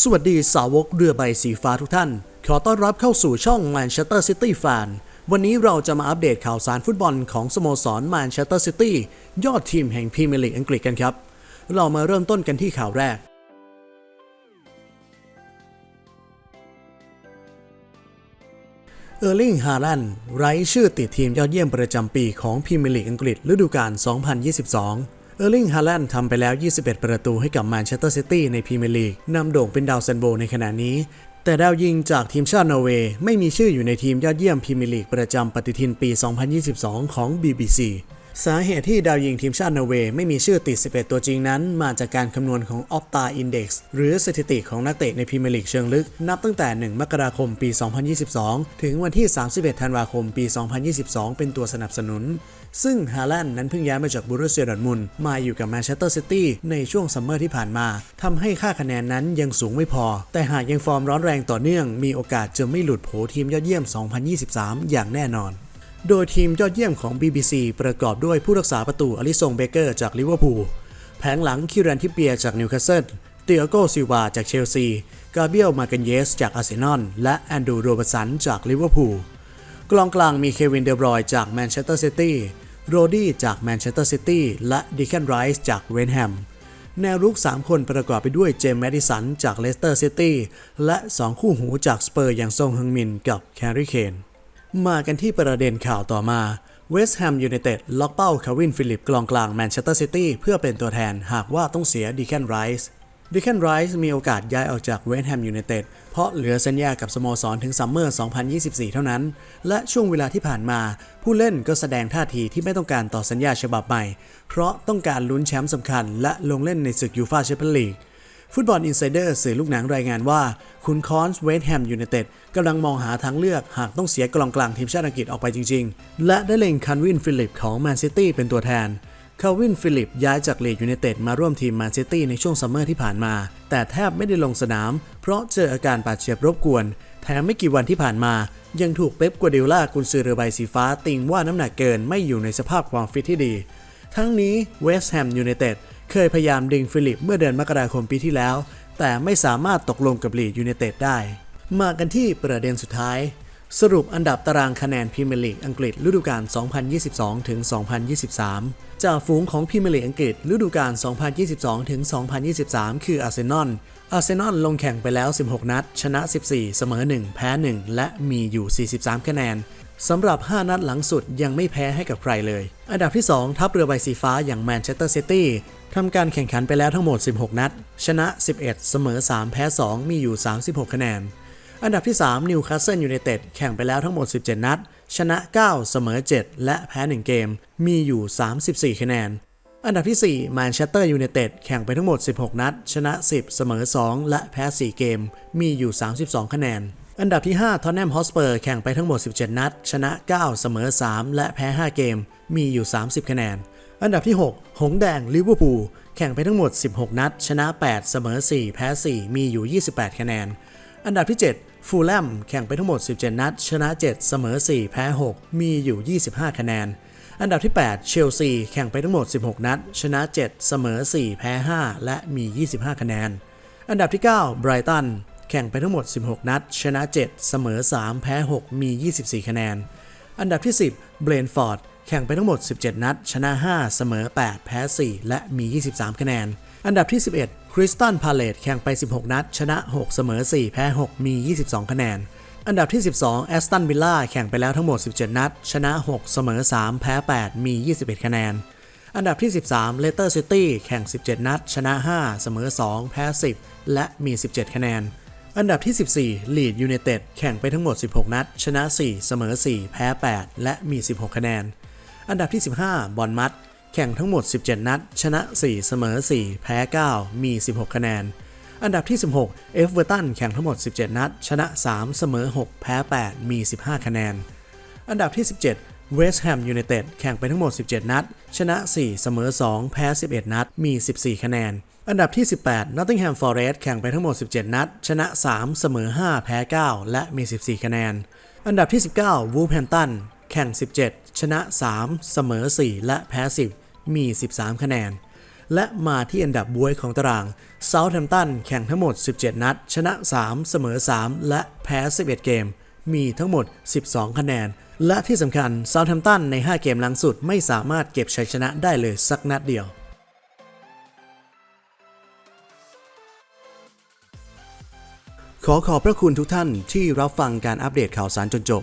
สวัสดีสาวกเรือใบสีฟ้าทุกท่าน ขอต้อนรับเข้าสู่ช่อง Manchester City Fan วันนี้เราจะมาอัปเดตข่าวสารฟุตบอลของสโมสร Manchester City ยอดทีมแห่งพรีเมียร์ลีกอังกฤษกันครับ เรามาเริ่มต้นกันที่ข่าวแรก เออร์ลิง ฮาลันด์ไร้ชื่อติดทีมยอดเยี่ยมประจำปีของพรีเมียร์ลีกอังกฤษฤดูกาล2022 ออร์ลิง ฮาแลนด์ทำไปแล้ว 21 ประตูให้กับแมนเชสเตอร์ซิตี้ในพรีเมียร์ลีกนำโด่งเป็นดาวซันโบในขณะนี้ แต่ดาวยิงจากทีมชาตินอร์เวย์ไม่มีชื่ออยู่ในทีมยอดเยี่ยมพรีเมียร์ลีกประจำปฏิทินปี 2022 ของ BBC สาเหตุที่ดาวยิงทีมชาตินอร์เวย์ไม่มีชื่อติด 11 ตัวจริงนั้น มาจากการคำนวณของ Opta Index หรือสถิติของนักเตะในพรีเมียร์ลีกเชิงลึก นับตั้งแต่ 1 มกราคมปี 2022 ถึงวันที่ 31 ธันวาคมปี 2022 เป็นตัวสนับสนุน ซึ่งฮาแลนด์นั้นเพิ่งย้ายมาจากบูรุสเซียดอร์ทมุนมาอยู่กับแมนเชสเตอร์ซิตี้ในช่วงซัมเมอร์ที่ผ่านมาทำให้ค่าคะแนนนั้นยังสูงไม่พอ แต่หากยังฟอร์มร้อนแรงต่อเนื่อง มีโอกาสจะไม่หลุดโผทีมยอดเยี่ยม 2023 อย่างแน่นอน โดยทีมยอดเยี่ยมของ BBC ประกอบด้วยผู้รักษาประตูอลิซงเบเกอร์จากลิเวอร์พูลแผงหลังคิรันทิเปียจากนิวคาสเซิลเตียโกซิวาจากเชลซี กาเบียลมาเกนเยสจากอาร์เซนอล และแอนดูโรบสันจากลิเวอร์พูล กลองกลางมีเควินเดบรอยจากแมนเชสเตอร์ซิตี้ โรดี้จากแมนเชสเตอร์ซิตี้ และดิแคนไรส์จากเวนแฮม แนวรุก 3 คนประกอบไปด้วยเจมส์แมดิสันจากเลสเตอร์ซิตี้ และ 2 คู่หูจากสเปอร์อย่างซงฮึงมินกับแคริเคน มากันที่ประเด็นข่าวต่อมาเวสต์แฮมยูไนเต็ดล็อกเป้าคาวินฟิลิปกลองกลางแมนเชสเตอร์ซิตี้เพื่อเป็นตัวแทนหากว่าต้องเสียดีแคนไรส์ดีแคนไรส์มีโอกาสย้ายออกจากเวสต์แฮมยูไนเต็ดเพราะเหลือสัญญากับสโมสรถึงซัมเมอร์ 2024 เท่านั้น และช่วงเวลาที่ผ่านมา ผู้เล่นก็แสดงท่าทีที่ไม่ต้องการต่อสัญญาฉบับใหม่ เพราะต้องการลุ้นแชมป์สำคัญและลงเล่นในศึกยูฟ่าแชมเปี้ยนลีก ฟุตบอลอินไซเดอร์สื่อลูกหนังรายงานว่า คุณคอนส์เวสต์แฮมยูไนเต็ดกำลังมองหาทางเลือกหากต้องเสียกลองกลางทีมชาติอังกฤษออกไปจริง ๆ และได้เล็งคันวินฟิลิปของแมนซิตี้เป็นตัวแทนคาวินฟิลิปย้ายจากลีดยูไนเต็ดมาร่วมทีมแมนซิตี้ในช่วงซัมเมอร์ที่ผ่านมา แต่แทบไม่ได้ลงสนาม เพราะเจออาการบาดเจ็บรบกวน แถมไม่กี่วันที่ผ่านมา ยังถูกเป๊ปกัวเดล่ากุนซือเรือใบสีฟ้าติงว่าน้ำหนักเกินไม่อยู่ในสภาพความฟิตที่ดี ทั้งนี้เวสต์แฮมยูไนเต็ด เคยพยายามดึงฟิลิปเมื่อเดือนมกราคมปีที่แล้ว แต่ไม่สามารถตกลงกับลีดยูไนเต็ดได้ มากันที่ประเด็นสุดท้าย สรุปอันดับตารางคะแนนพรีเมียร์ลีกอังกฤษฤดูกาล 2022 ถึง 2023 จากฝูงของพรีเมียร์ลีกอังกฤษฤดูกาล 2022 ถึง 2023 คืออาร์เซนอล อาร์เซนอลลงแข่งไปแล้ว 16 นัด ชนะ 14 เสมอ 1 แพ้ 1 และมีอยู่ 43 คะแนนสำหรับ 5 นัดหลังสุดยังไม่แพ้ให้กับใครเลย อันดับที่ 2 ทัพเรือใบสีฟ้าอย่างแมนเชสเตอร์ซิตี้ ทำการแข่งขันไปแล้วทั้งหมด 16 นัด ชนะ 11 เสมอ 3 แพ้ 2 มีอยู่ 36 คะแนน อันดับที่ 3 นิวคาสเซิลยูไนเต็ดแข่งไปแล้วทั้งหมด 17 นัด ชนะ 9 เสมอ 7 และแพ้ 1 เกม มีอยู่ 34 คะแนน อันดับที่ 4 แมนเชสเตอร์ยูไนเต็ดแข่งไปทั้งหมด 16 นัด ชนะ 10 เสมอ 2 และแพ้ 4 เกม มีอยู่ 32 คะแนนอันดับที่ 5 ทอนแนมฮอสเปอร์แข่งไปทั้งหมด 17 นัด ชนะ 9 เสมอ 3 และแพ้ 5 เกม มีอยู่ 30 คะแนน อันดับที่ 6 หงแดงลิเวอร์พูลแข่งไปทั้งหมด 16 นัด ชนะ 8 เสมอ 4 แพ้ 4 มีอยู่ 28 คะแนน อันดับที่ 7 ฟูลแลมแข่งไปทั้งหมด 17 นัด ชนะ 7 เสมอ 4 แพ้ 6 มีอยู่ 25 คะแนน อันดับที่ 8 เชลซีแข่งไปทั้งหมด 16 นัด ชนะ 7 เสมอ 4 แพ้ 5 และมี 25 คะแนน อันดับที่ 9 ไบรตันแข่งไปทั้งหมด 16 นัด ชนะ 7 เสมอ 3 แพ้ 6 มี 24 คะแนน อันดับที่ 10 เบรนฟอร์ด แข่งไปทั้งหมด 17 นัด ชนะ 5 เสมอ 8 แพ้ 4 และมี 23 คะแนน อันดับที่ 11 คริสตันพาเลตแข่งไป 16 นัด ชนะ 6 เสมอ 4 แพ้ 6 มี 22 คะแนน อันดับที่ 12 แอสตันวิลล่าแข่งไปแล้วทั้งหมด 17 นัด ชนะ 6 เสมอ 3 แพ้ 8 มี 21 คะแนน อันดับที่ 13เลสเตอร์ซิตี้แข่ง 17 นัด ชนะ 5 เสมอ 2 แพ้ 10 และมี 17 คะแนนอันดับที่ 14 ลีดยูไนเต็ด แข่งไปทั้งหมด 16 นัด ชนะ 4 เสมอ 4 แพ้ 8 และมี 16 คะแนน อันดับที่ 15 บอลมัด แข่งทั้งหมด 17 นัด ชนะ 4 เสมอ 4 แพ้ 9 มี 16 คะแนน อันดับที่ 16 เอฟเวอร์ตัน แข่งทั้งหมด 17 นัด ชนะ 3 เสมอ 6 แพ้ 8 มี 15 คะแนน อันดับที่ 17 เวสต์แฮมยูไนเต็ด แข่งไปทั้งหมด 17 นัด ชนะ 4 เสมอ 2 แพ้ 11 นัด มี 14 คะแนนอันดับที่ 18 Nottingham Forest แข่งไปทั้งหมด 17 นัด ชนะ 3 เสมอ 5 แพ้ 9 และมี 14 คะแนน อันดับที่ 19 Wolverhampton แข่ง 17 ชนะ 3 เสมอ 4 และแพ้ 10 มี 13 คะแนน และมาที่อันดับบวยของตารางเซาท์แฮมตันแข่งทั้งหมด 17 นัด ชนะ 3 เสมอ 3 และแพ้ 11 เกม มีทั้งหมด 12 คะแนน และที่สำคัญเซาท์แฮมตันใน 5 เกมหลังสุดไม่สามารถเก็บชัยชนะได้เลยสักนัดเดียวขอขอบพระคุณทุกท่านที่รับฟังการอัปเดตข่าวสารจนจบ